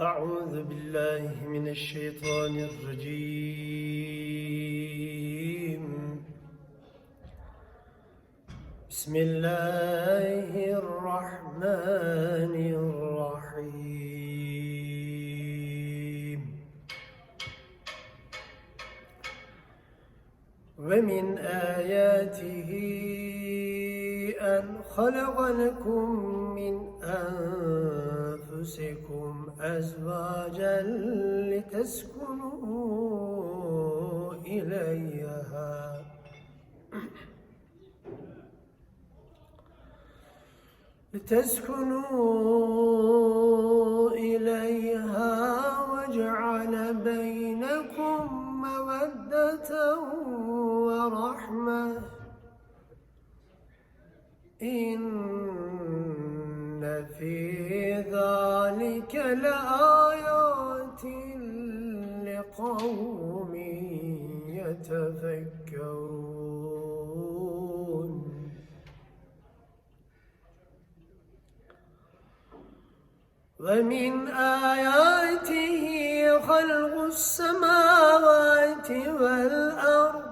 أعوذ بالله من الشيطان الرجيم. بسم الله الرحمن الرحيم. ومن آياته أن خلق لكم من أنفسكم أزواجا لتسكنوا إليها. لتسكنوا إليها وجعل بينكم مودة ورحمة. إن لآيات لقوم يتفكرون ومن آياته خلق السماوات والأرض.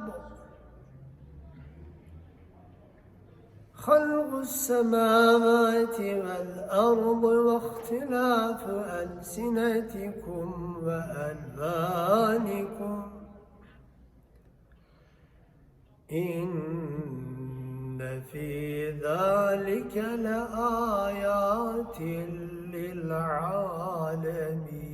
خلق السماوات والأرض واختلاف ألسنتكم وألوانكم. إن في ذلك لآيات للعالمين.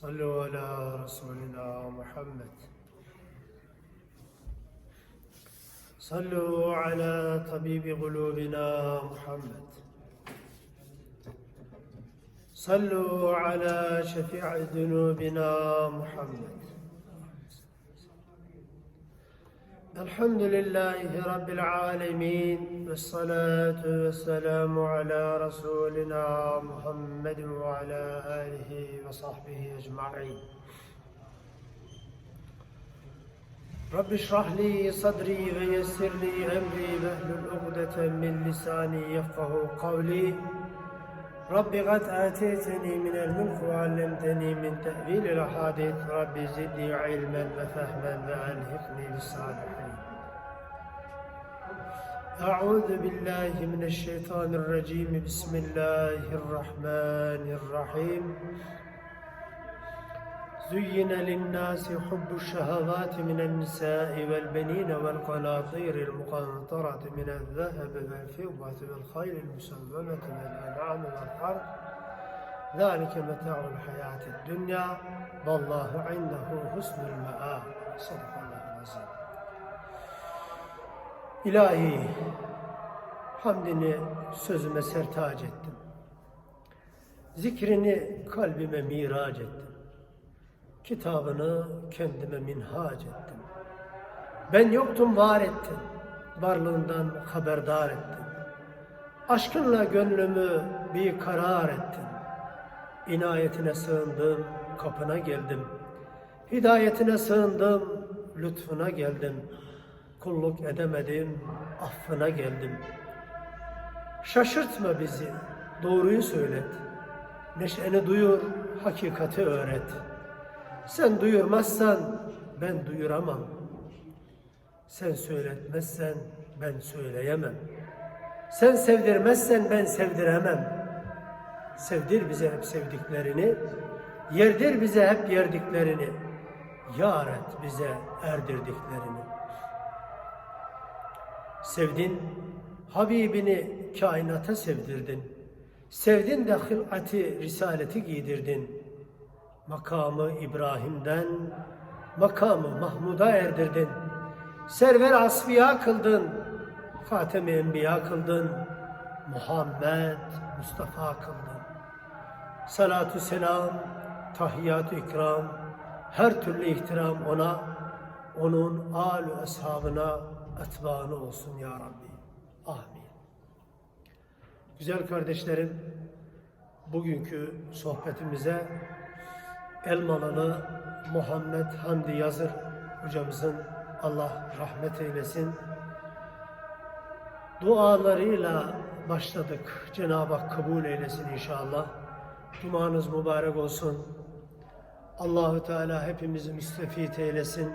صلوا على رسولنا محمد. صلوا على طبيب قلوبنا محمد. صلوا على شفيع ذنوبنا محمد. الحمد لله رب العالمين والصلاة والسلام على رسولنا محمد وعلى آله وصحبه أجمعين. رب اشرح لي صدري ويسر لي أمري واحلل عقدة من لساني يفقه قولي. رب قد آتيتني من الملك وعلمتني من تأويل الأحاديث. رب زدني علما وفهما وألهقني بالصالحين. أعوذ بالله من الشيطان الرجيم. بسم الله الرحمن الرحيم. زين للناس حب الشهوات من النساء والبنين والقناطير المقنطرة من الذهب والفضة والخيل المسومة والأنعام والحرث. ذلك متاع الحياة الدنيا. والله عنده حسن المآب. صدق الله. İlahi, hamdini sözüme sertac ettim. Zikrini kalbime mirac ettim. Kitabını kendime minhac ettim. Ben yoktum var ettin. Varlığından haberdar ettin. Aşkınla gönlümü bir karar ettin. İnayetine sığındım, kapına geldim. Hidayetine sığındım, lütfuna geldim. Kulluk edemedim, affına geldim. Şaşırtma bizi, doğruyu söylet. Neşeni duyur, hakikati öğret. Sen duyurmazsan ben duyuramam. Sen söyletmezsen ben söyleyemem. Sen sevdirmezsen ben sevdiremem. Sevdir bize hep sevdiklerini, yerdir bize hep yerdiklerini, yar et bize erdirdiklerini. Sevdin, Habibini kainata sevdirdin. Sevdin de hılati risaleti giydirdin. Makamı İbrahim'den makamı Mahmud'a erdirdin. Server asfiya kıldın. Hatem-i Enbiya kıldın. Muhammed Mustafa kıldın. Salatü selam, tahiyyatü ikram, her türlü ihtiram ona, onun âl-ü ashabına, etbaanı olsun ya Rabbi. Amin. Güzel kardeşlerim, bugünkü sohbetimize Elmalılı Muhammed Hamdi Yazır hocamızın Allah rahmet eylesin. Dualarıyla başladık. Cenab-ı Hak kabul eylesin inşallah. Cumanız mübarek olsun. Allahü Teala hepimizi müstefit eylesin.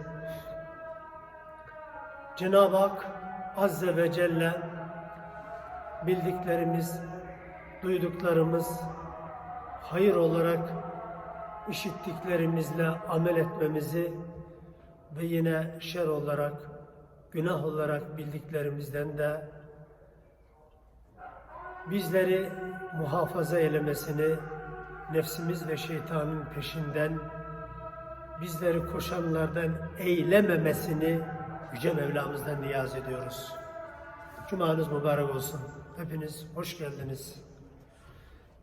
Cenab-ı Hak Azze ve Celle bildiklerimiz, duyduklarımız hayır olarak işittiklerimizle amel etmemizi ve yine şer olarak, günah olarak bildiklerimizden de bizleri muhafaza eylemesini, nefsimiz ve şeytanın peşinden bizleri koşanlardan eylememesini Yüce Mevlamızdan niyaz ediyoruz. Cumanız mübarek olsun. Hepiniz hoş geldiniz.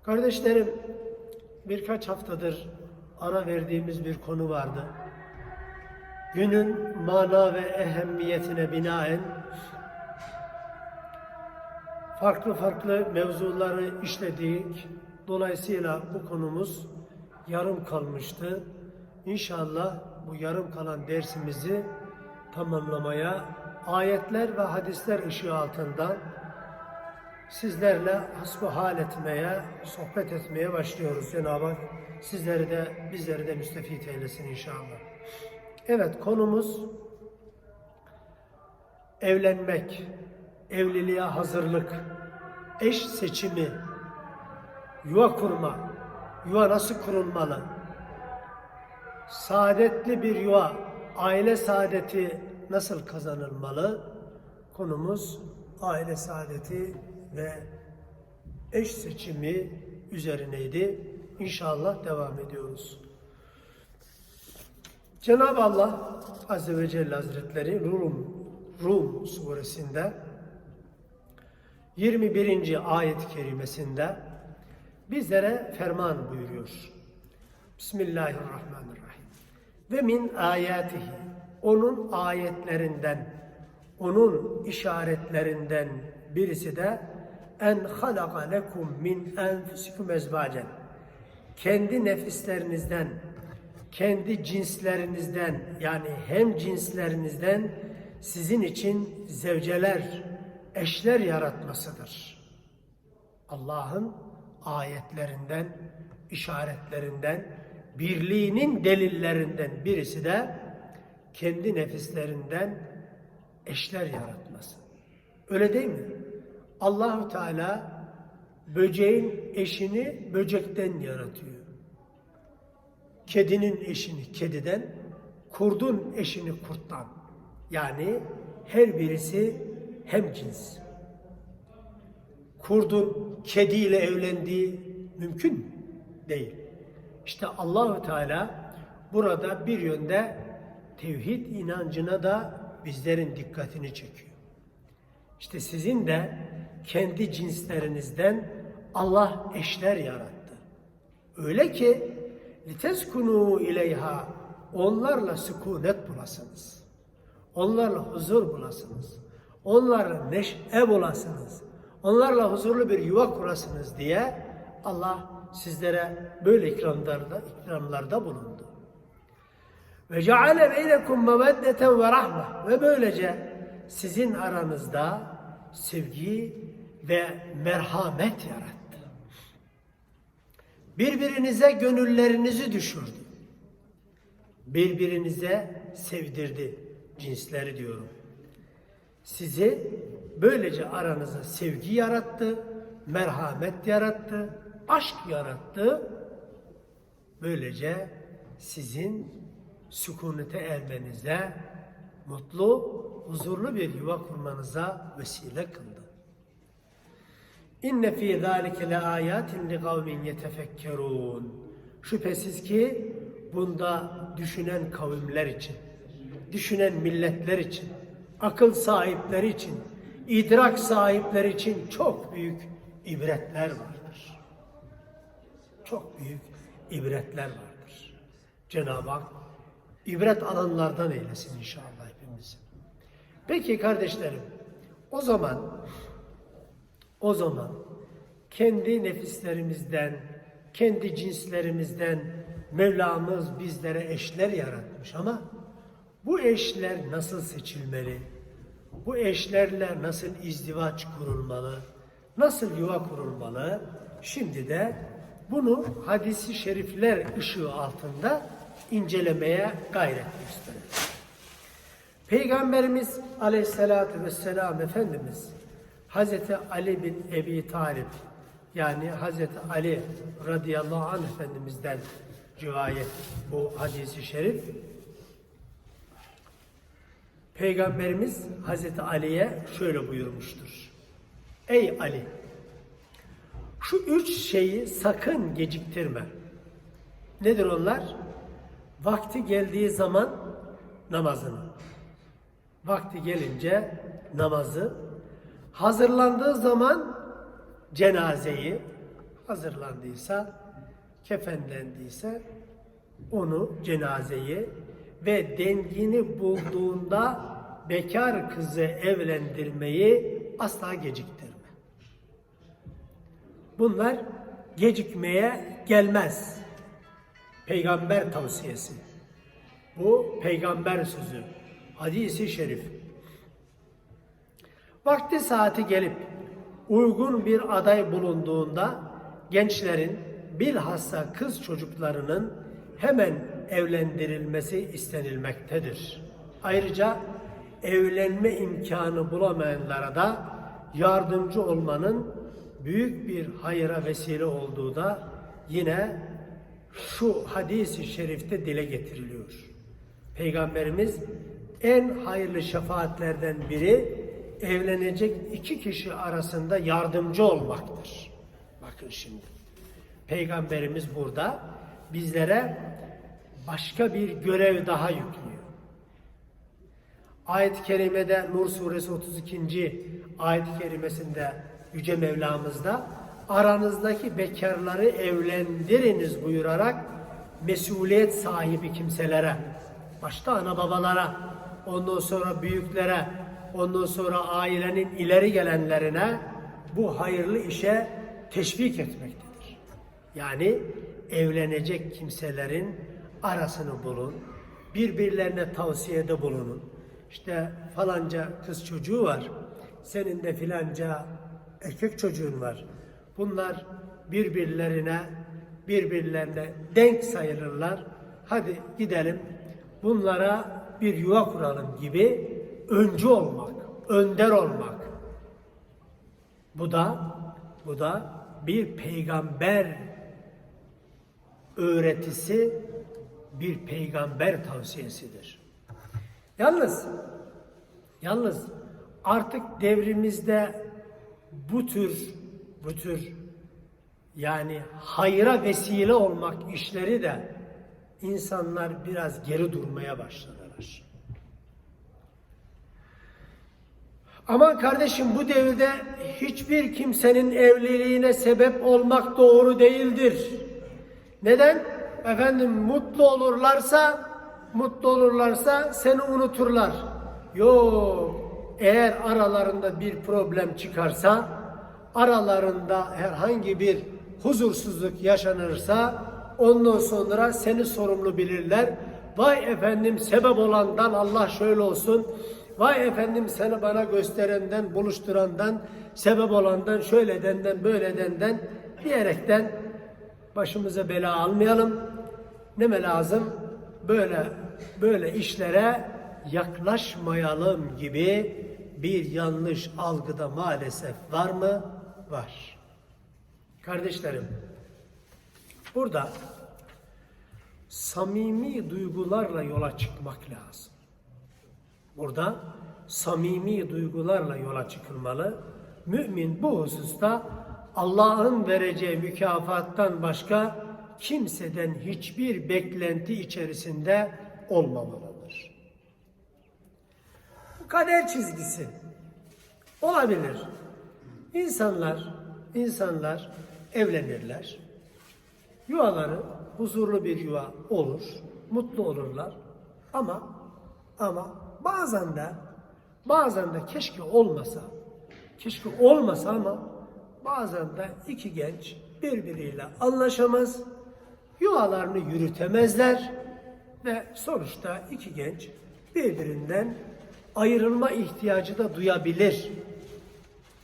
Kardeşlerim, birkaç haftadır ara verdiğimiz bir konu vardı. Günün mana ve ehemmiyetine binaen farklı farklı mevzuları işledik. Dolayısıyla bu konumuz yarım kalmıştı. İnşallah bu yarım kalan dersimizi tamamlamaya ayetler ve hadisler ışığı altında sizlerle hasbuhal etmeye, sohbet etmeye başlıyoruz Cenab-ı Hak. Sizleri de, bizleri de müstefit eylesin inşallah. Evet, konumuz evlenmek, evliliğe hazırlık, eş seçimi, yuva kurma, yuva nasıl kurulmalı? Saadetli bir yuva, aile saadeti nasıl kazanılmalı? Konumuz aile saadeti ve eş seçimi üzerineydi. İnşallah devam ediyoruz. Cenab-ı Allah Azze ve Celle Hazretleri Rum, Rum suresinde 21. ayet-i kerimesinde bizlere ferman buyuruyor. Bismillahirrahmanirrahim. Ve min ayatihi onun ayetlerinden, onun işaretlerinden birisi de en halaka lekum min enfusikum ezvacen. Kendi nefislerinizden, kendi cinslerinizden yani hem cinslerinizden sizin için zevceler, eşler yaratmasıdır. Allah'ın ayetlerinden, işaretlerinden, birliğinin delillerinden birisi de kendi nefislerinden eşler yaratması. Öyle değil mi? Allahu Teala böceğin eşini böcekten yaratıyor. Kedinin eşini kediden, kurdun eşini kurttan. Yani her birisi hem cins. Kurdun kediyle evlendiği mümkün mü? Değil. İşte Allahu Teala burada bir yönde tevhid inancına da bizlerin dikkatini çekiyor. İşte sizin de kendi cinslerinizden Allah eşler yarattı. Öyle ki liteskunu ileyha onlarla sükunet bulasınız. Onlarla huzur bulasınız. Onlarla neşe bulasınız. Onlarla huzurlu bir yuva kurasınız diye Allah sizlere böyle ikramlarda, ikramlarda bulundu. Ve ceale beynekum meveddeten ve rahme ve böylece sizin aranızda sevgi ve merhamet yarattı. Birbirinize gönüllerinizi düşürdü. Birbirinize sevdirdi cinsleri diyorum. Sizi böylece aranıza sevgi yarattı, merhamet yarattı, aşk yarattı. Böylece sizin sükunete ermenize, mutlu, huzurlu bir yuva kurmanıza vesile kıldı. İnne fî zâlike le âyâtin li kavmin yetefekkerûn. Şüphesiz ki bunda düşünen kavimler için, düşünen milletler için, akıl sahipleri için, idrak sahipleri için çok büyük ibretler vardır. Çok büyük ibretler vardır. Cenab-ı Hak ibret alanlardan eylesin inşallah hepimizi. Peki kardeşlerim, o zaman o zaman kendi nefislerimizden, kendi cinslerimizden Mevlamız bizlere eşler yaratmış ama bu eşler nasıl seçilmeli? Bu eşlerle nasıl izdivaç kurulmalı? Nasıl yuva kurulmalı? Şimdi de bunu hadisi şerifler ışığı altında incelemeye gayret gösterelim. Peygamberimiz aleyhissalatü vesselam Efendimiz Hazreti Ali bin Ebi Talip yani Hazreti Ali radıyallahu anh Efendimiz'den rivayet bu hadisi şerif. Peygamberimiz Hazreti Ali'ye şöyle buyurmuştur. Ey Ali! Şu üç şeyi sakın geciktirme. Nedir onlar? Vakti geldiği zaman namazını. Vakti gelince namazı. Hazırlandığı zaman cenazeyi. Hazırlandıysa, kefenlendiyse onu cenazeyi ve dengini bulduğunda bekar kızı evlendirmeyi asla geciktirme. Bunlar gecikmeye gelmez. Peygamber tavsiyesi. Bu peygamber sözü. Hadisi şerif. Vakti saati gelip uygun bir aday bulunduğunda gençlerin bilhassa kız çocuklarının hemen evlendirilmesi istenilmektedir. Ayrıca evlenme imkanı bulamayanlara da yardımcı olmanın büyük bir hayra vesile olduğu da yine şu hadisi şerifte dile getiriliyor. Peygamberimiz en hayırlı şefaatlerden biri evlenecek iki kişi arasında yardımcı olmaktır. Bakın şimdi. Peygamberimiz burada bizlere başka bir görev daha yüklüyor. Ayet-i kerimede Nur suresi 32. ayet-i kerimesinde Yüce Mevlamızda aranızdaki bekarları evlendiriniz buyurarak mesuliyet sahibi kimselere, başta ana babalara, ondan sonra büyüklere, ondan sonra ailenin ileri gelenlerine bu hayırlı işe teşvik etmektedir. Yani evlenecek kimselerin arasını bulun, birbirlerine tavsiyede bulunun. İşte falanca kız çocuğu var, senin de filanca erkek çocuğun var. Bunlar birbirlerine birbirlerine denk sayılırlar. Hadi gidelim bunlara bir yuva kuralım gibi öncü olmak, önder olmak. Bu da bu da bir peygamber öğretisi, bir peygamber tavsiyesidir. Yalnız yalnız artık devrimizde bu tür bu tür yani hayra vesile olmak işleri de insanlar biraz geri durmaya başladılar. Ama kardeşim bu devirde hiçbir kimsenin evliliğine sebep olmak doğru değildir. Neden? Efendim mutlu olurlarsa mutlu olurlarsa seni unuturlar. Yok. Eğer aralarında bir problem çıkarsa, aralarında herhangi bir huzursuzluk yaşanırsa ondan sonra seni sorumlu bilirler. Vay efendim sebep olandan Allah şöyle olsun. Vay efendim seni bana gösterenden, buluşturandan, sebep olandan, şöyle denden, böyle denden diyerekten başımıza bela almayalım. Ne mi lazım? Böyle böyle işlere yaklaşmayalım gibi bir yanlış algıda maalesef var mı? Var. Kardeşlerim, burada samimi duygularla yola çıkmak lazım. Burada samimi duygularla yola çıkılmalı. Mümin bu hususta Allah'ın vereceği mükafattan başka kimseden hiçbir beklenti içerisinde olmamalıdır. Kader çizgisi olabilir. İnsanlar, insanlar evlenirler. Yuvaları huzurlu bir yuva olur, mutlu olurlar. Ama ama bazen de bazen de keşke olmasa, keşke olmasa ama bazen de iki genç birbiriyle anlaşamaz, yuvalarını yürütemezler ve sonuçta iki genç birbirinden ayrılma ihtiyacı da duyabilir.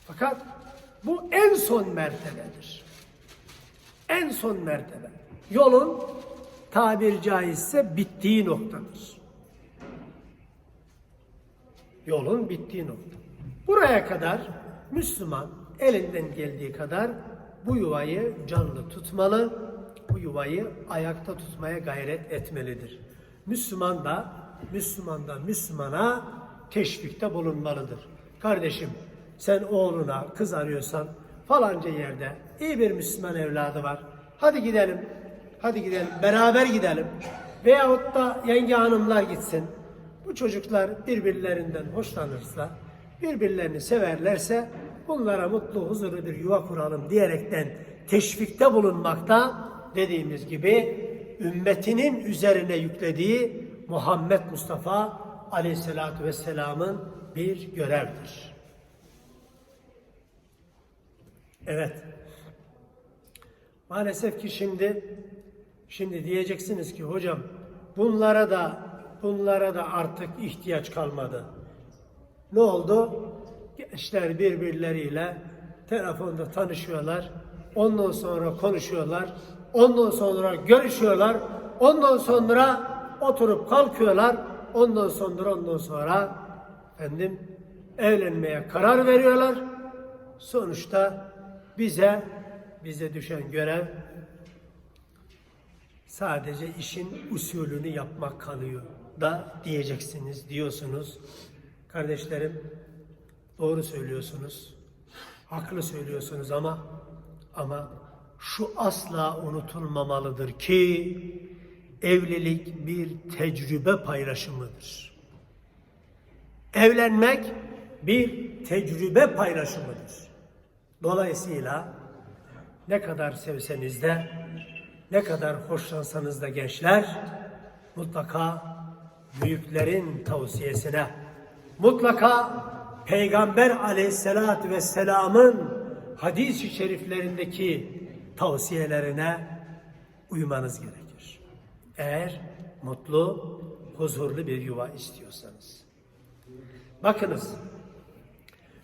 Fakat bu en son mertebedir. En son mertebe. Yolun tabir caizse bittiği noktadır. Yolun bittiği nokta. Buraya kadar Müslüman elinden geldiği kadar bu yuvayı canlı tutmalı, bu yuvayı ayakta tutmaya gayret etmelidir. Müslüman da Müslüman da Müslümana teşvikte bulunmalıdır. Kardeşim sen oğluna kız arıyorsan falanca yerde iyi bir Müslüman evladı var. Hadi gidelim. Hadi gidelim. Beraber gidelim. Veyahut da yenge hanımlar gitsin. Bu çocuklar birbirlerinden hoşlanırsa, birbirlerini severlerse bunlara mutlu, huzurlu bir yuva kuralım diyerekten teşvikte bulunmakta dediğimiz gibi ümmetinin üzerine yüklediği Muhammed Mustafa Aleyhisselatü Vesselam'ın bir görevdir. Evet. Maalesef ki şimdi şimdi diyeceksiniz ki hocam bunlara da bunlara da artık ihtiyaç kalmadı. Ne oldu? Gençler birbirleriyle telefonda tanışıyorlar. Ondan sonra konuşuyorlar. Ondan sonra görüşüyorlar. Ondan sonra oturup kalkıyorlar. Ondan sonra ondan sonra efendim evlenmeye karar veriyorlar. Sonuçta bize bize düşen görev sadece işin usulünü yapmak kalıyor da diyeceksiniz, diyorsunuz. Kardeşlerim doğru söylüyorsunuz. Haklı söylüyorsunuz ama ama şu asla unutulmamalıdır ki evlilik bir tecrübe paylaşımıdır. Evlenmek bir tecrübe paylaşımıdır. Dolayısıyla ne kadar sevseniz de, ne kadar hoşlansanız da gençler, mutlaka büyüklerin tavsiyesine, mutlaka Peygamber aleyhissalatü vesselamın hadis-i şeriflerindeki tavsiyelerine uymanız gerekir. Eğer mutlu, huzurlu bir yuva istiyorsanız. Bakınız,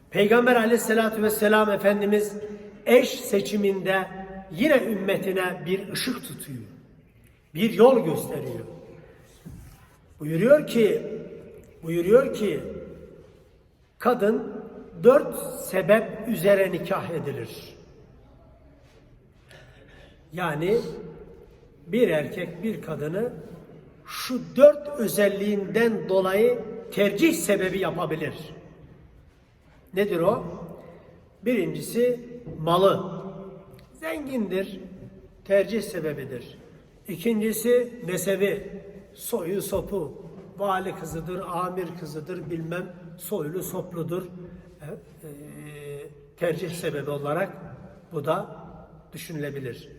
Peygamber aleyhissalatü vesselam Efendimiz eş seçiminde yine ümmetine bir ışık tutuyor. Bir yol gösteriyor. Buyuruyor ki, buyuruyor ki kadın dört sebep üzere nikah edilir. Yani bir erkek bir kadını şu dört özelliğinden dolayı tercih sebebi yapabilir. Nedir o? Birincisi malı. Zengindir, tercih sebebidir. İkincisi nesebi, soyu sopu, vali kızıdır, amir kızıdır, bilmem soylu sopludur. E, e, tercih sebebi olarak bu da düşünülebilir.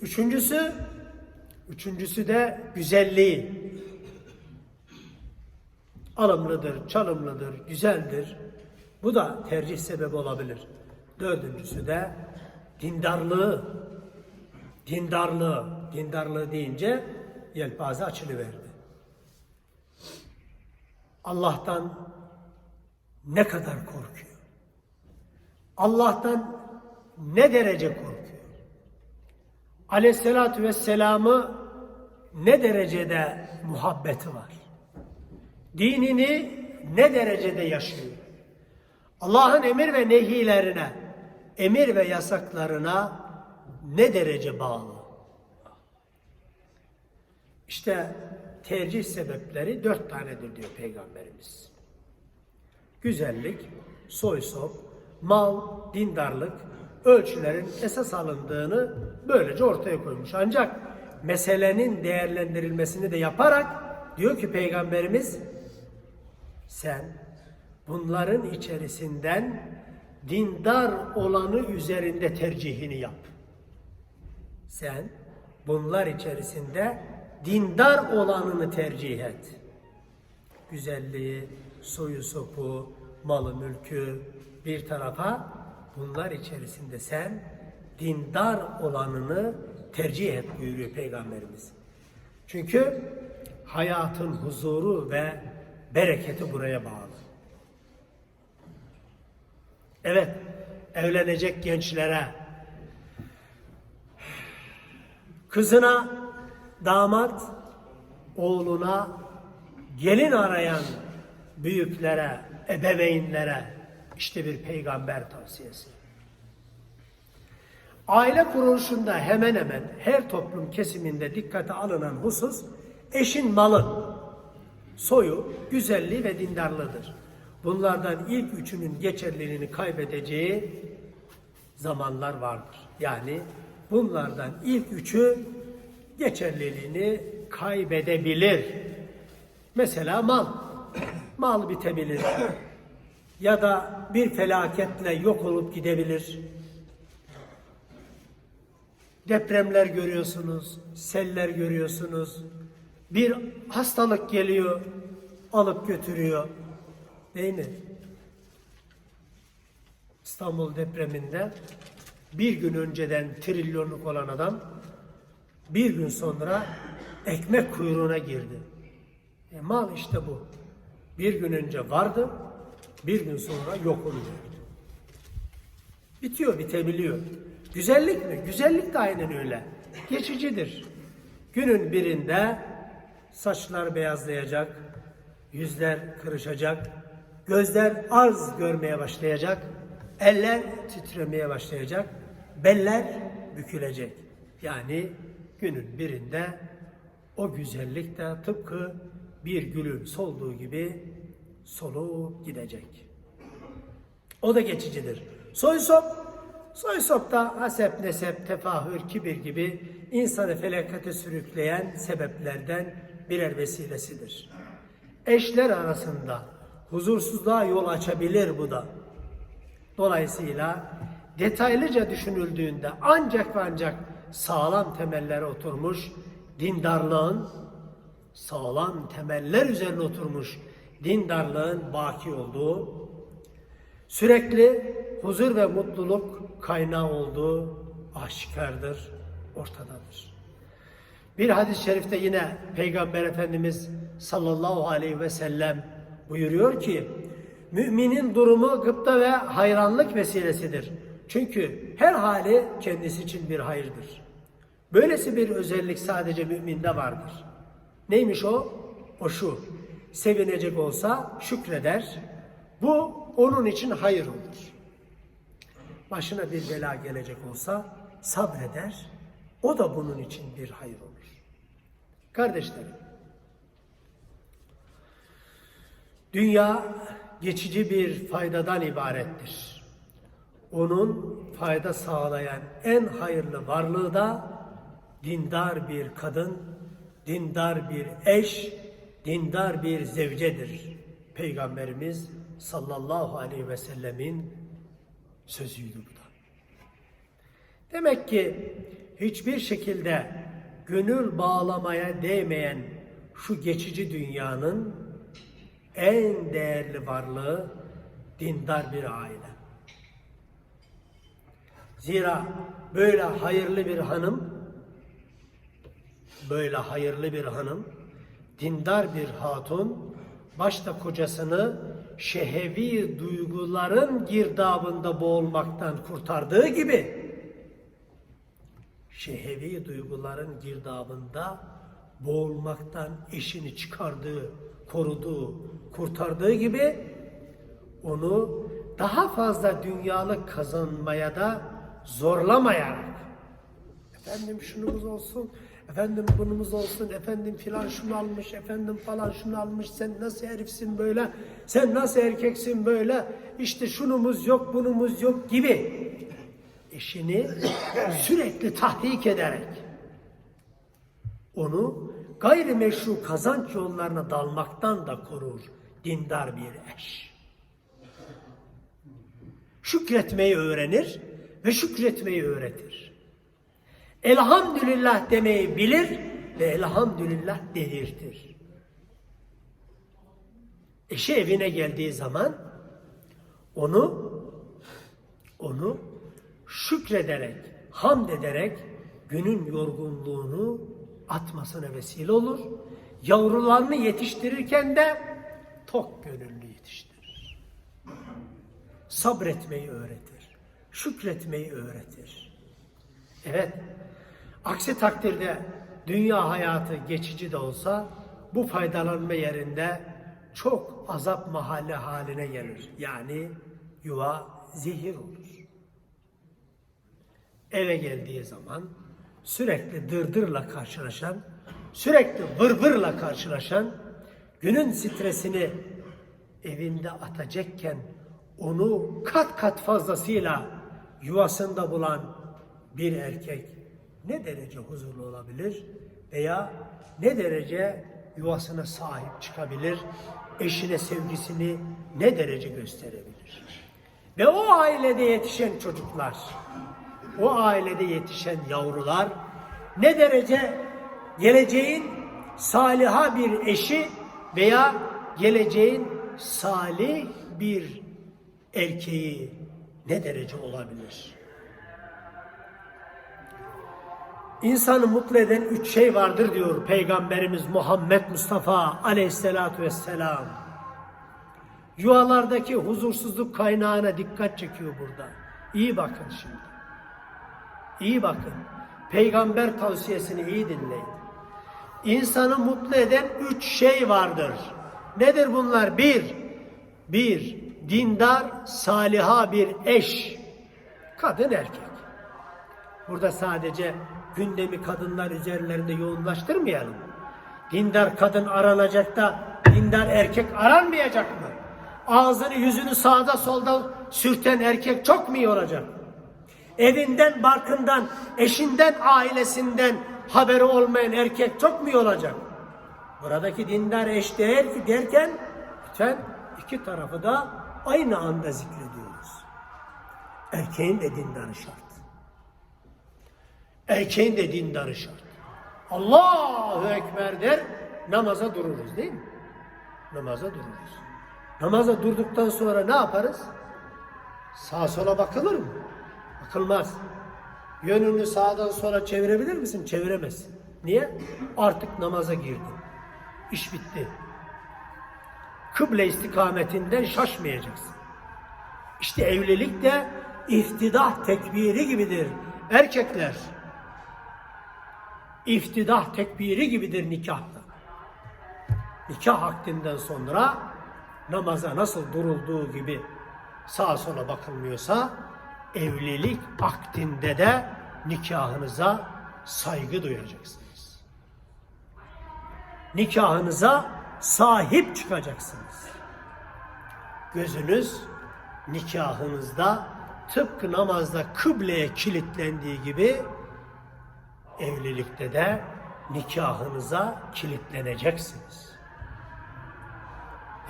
Üçüncüsü, üçüncüsü de güzelliği. Alımlıdır, çalımlıdır, güzeldir. Bu da tercih sebebi olabilir. Dördüncüsü de dindarlığı. Dindarlığı, dindarlığı deyince yelpaze açılıverdi. Allah'tan ne kadar korkuyor? Allah'tan ne derece korkuyor? Aleyhissalatü vesselam'ı ne derecede muhabbeti var? Dinini ne derecede yaşıyor? Allah'ın emir ve nehilerine, emir ve yasaklarına ne derece bağlı? İşte tercih sebepleri dört tanedir diyor Peygamberimiz. Güzellik, soy sop, mal, dindarlık, ölçülerin esas alındığını böylece ortaya koymuş. Ancak meselenin değerlendirilmesini de yaparak diyor ki Peygamberimiz sen bunların içerisinden dindar olanı üzerinde tercihini yap. Sen bunlar içerisinde dindar olanını tercih et. Güzelliği, soyu sopu, malı mülkü bir tarafa bunlar içerisinde sen dindar olanını tercih et buyuruyor Peygamberimiz. Çünkü hayatın huzuru ve bereketi buraya bağlı. Evet, evlenecek gençlere, kızına, damat, oğluna, gelin arayan büyüklere, ebeveynlere işte bir peygamber tavsiyesi. Aile kuruluşunda hemen hemen her toplum kesiminde dikkate alınan husus eşin malı, soyu, güzelliği ve dindarlığıdır. Bunlardan ilk üçünün geçerliliğini kaybedeceği zamanlar vardır. Yani bunlardan ilk üçü geçerliliğini kaybedebilir. Mesela mal. Mal bitebilir. Ya da bir felaketle yok olup gidebilir. Depremler görüyorsunuz, seller görüyorsunuz. Bir hastalık geliyor, alıp götürüyor. Değil mi? İstanbul depreminde bir gün önceden trilyonluk olan adam bir gün sonra ekmek kuyruğuna girdi. E mal işte bu. Bir gün önce vardı, bir gün sonra yok oluyor. Bitiyor, bitebiliyor. Güzellik mi? Güzellik de aynen öyle. Geçicidir. Günün birinde saçlar beyazlayacak, yüzler kırışacak, gözler az görmeye başlayacak, eller titremeye başlayacak, beller bükülecek. Yani günün birinde o güzellik de tıpkı bir gülün solduğu gibi solup gidecek. O da geçicidir. Soy sop, soy sop da hasep, nesep, tefahür, kibir gibi insanı felakete sürükleyen sebeplerden birer vesilesidir. Eşler arasında huzursuzluğa yol açabilir bu da. Dolayısıyla detaylıca düşünüldüğünde ancak ve ancak sağlam temellere oturmuş dindarlığın sağlam temeller üzerine oturmuş dindarlığın baki olduğu, sürekli huzur ve mutluluk kaynağı olduğu aşikardır, ortadadır. Bir hadis-i şerifte yine Peygamber Efendimiz sallallahu aleyhi ve sellem buyuruyor ki, müminin durumu gıpta ve hayranlık vesilesidir. Çünkü her hali kendisi için bir hayırdır. Böylesi bir özellik sadece müminde vardır. Neymiş o? O şu. Sevinecek olsa şükreder. Bu onun için hayır olur. Başına bir bela gelecek olsa sabreder. O da bunun için bir hayır olur. Kardeşlerim, dünya geçici bir faydadan ibarettir. Onun fayda sağlayan en hayırlı varlığı da dindar bir kadın, dindar bir eş, dindar bir zevcedir. Peygamberimiz sallallahu aleyhi ve sellemin sözüydü bu da. Demek ki hiçbir şekilde gönül bağlamaya değmeyen şu geçici dünyanın en değerli varlığı dindar bir aile. Zira böyle hayırlı bir hanım, böyle hayırlı bir hanım, dindar bir hatun, başta kocasını şehevi duyguların girdabında boğulmaktan kurtardığı gibi, şehevi duyguların girdabında boğulmaktan eşini çıkardığı, koruduğu, kurtardığı gibi onu daha fazla dünyalık kazanmaya da zorlamayarak efendim şunumuz olsun, efendim bunumuz olsun, efendim filan şunu almış, efendim falan şunu almış, sen nasıl herifsin böyle, sen nasıl erkeksin böyle, işte şunumuz yok, bunumuz yok gibi eşini sürekli tahrik ederek onu gayrimeşru kazanç yollarına dalmaktan da korur dindar bir eş. Şükretmeyi öğrenir ve şükretmeyi öğretir. Elhamdülillah demeyi bilir ve elhamdülillah delirtir. Eşi evine geldiği zaman onu onu şükrederek, hamd ederek günün yorgunluğunu atmasına vesile olur. Yavrularını yetiştirirken de tok gönüllü yetiştirir. Sabretmeyi öğretir. Şükretmeyi öğretir. Evet, aksi takdirde dünya hayatı geçici de olsa bu faydalanma yerinde çok azap mahalle haline gelir. Yani yuva zehir olur. Eve geldiği zaman sürekli dırdırla karşılaşan, sürekli vırvırla karşılaşan, günün stresini evinde atacakken onu kat kat fazlasıyla yuvasında bulan bir erkek ne derece huzurlu olabilir veya ne derece yuvasına sahip çıkabilir, eşine sevgisini ne derece gösterebilir? Ve o ailede yetişen çocuklar, o ailede yetişen yavrular ne derece geleceğin saliha bir eşi veya geleceğin salih bir erkeği ne derece olabilir? İnsanı mutlu eden üç şey vardır diyor Peygamberimiz Muhammed Mustafa aleyhissalatu vesselam. Yuvalardaki huzursuzluk kaynağına dikkat çekiyor burada. İyi bakın şimdi. İyi bakın. Peygamber tavsiyesini iyi dinleyin. İnsanı mutlu eden üç şey vardır. Nedir bunlar? Bir, bir, dindar, saliha bir eş. Kadın erkek. Burada sadece gündemi kadınlar üzerlerinde yoğunlaştırmayalım. Dindar kadın aranacak da dindar erkek aranmayacak mı? Ağzını yüzünü sağda solda sürten erkek çok mu iyi olacak? Evinden, barkından, eşinden, ailesinden haberi olmayan erkek çok mu iyi olacak? Buradaki dindar eş der ki derken lütfen iki tarafı da aynı anda zikrediyoruz. Erkeğin de dindarı şart. Erkeğin de dindarı şart. Allahu Ekber der, namaza dururuz değil mi? Namaza dururuz. Namaza durduktan sonra ne yaparız? Sağa sola bakılır mı? Bakılmaz. Yönünü sağdan sola çevirebilir misin? Çeviremezsin. Niye? Artık namaza girdin. İş bitti. Kıble istikametinden şaşmayacaksın. İşte evlilik de iftidah tekbiri gibidir. Erkekler, iftidah tekbiri gibidir nikahta. Nikah akdinden sonra namaza nasıl durulduğu gibi sağa sola bakılmıyorsa evlilik akdinde de nikahınıza saygı duyacaksınız. Nikahınıza sahip çıkacaksınız. Gözünüz nikahınızda tıpkı namazda kıbleye kilitlendiği gibi evlilikte de nikahınıza kilitleneceksiniz.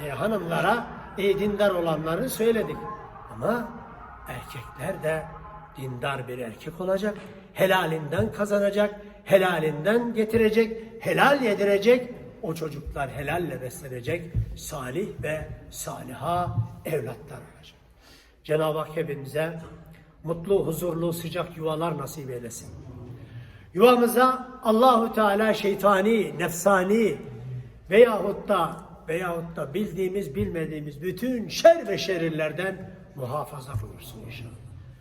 E, hanımlara e, dindar olanları söyledik. Ama erkekler de dindar bir erkek olacak. Helalinden kazanacak, helalinden getirecek, helal yedirecek. O çocuklar helalle beslenecek, salih ve saliha evlatlar olacak. Cenab-ı Hak hepimize mutlu, huzurlu, sıcak yuvalar nasip eylesin. Yuvamıza Allahu Teala şeytani, nefsani veyahut da veyahut da bildiğimiz bilmediğimiz bütün şer ve şerirlerden muhafaza buyursun inşallah.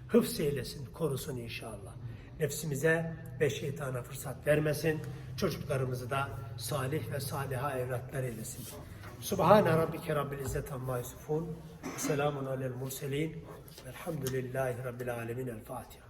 Hıfz eylesin, korusun inşallah. Nefsimize ve şeytana fırsat vermesin. Çocuklarımızı da salih ve saliha evlatlar eylesin. Subhane rabbike rabbil izzet amma yusufun. Selamun alel murselin. Velhamdülillahi rabbil alemin. El Fatiha.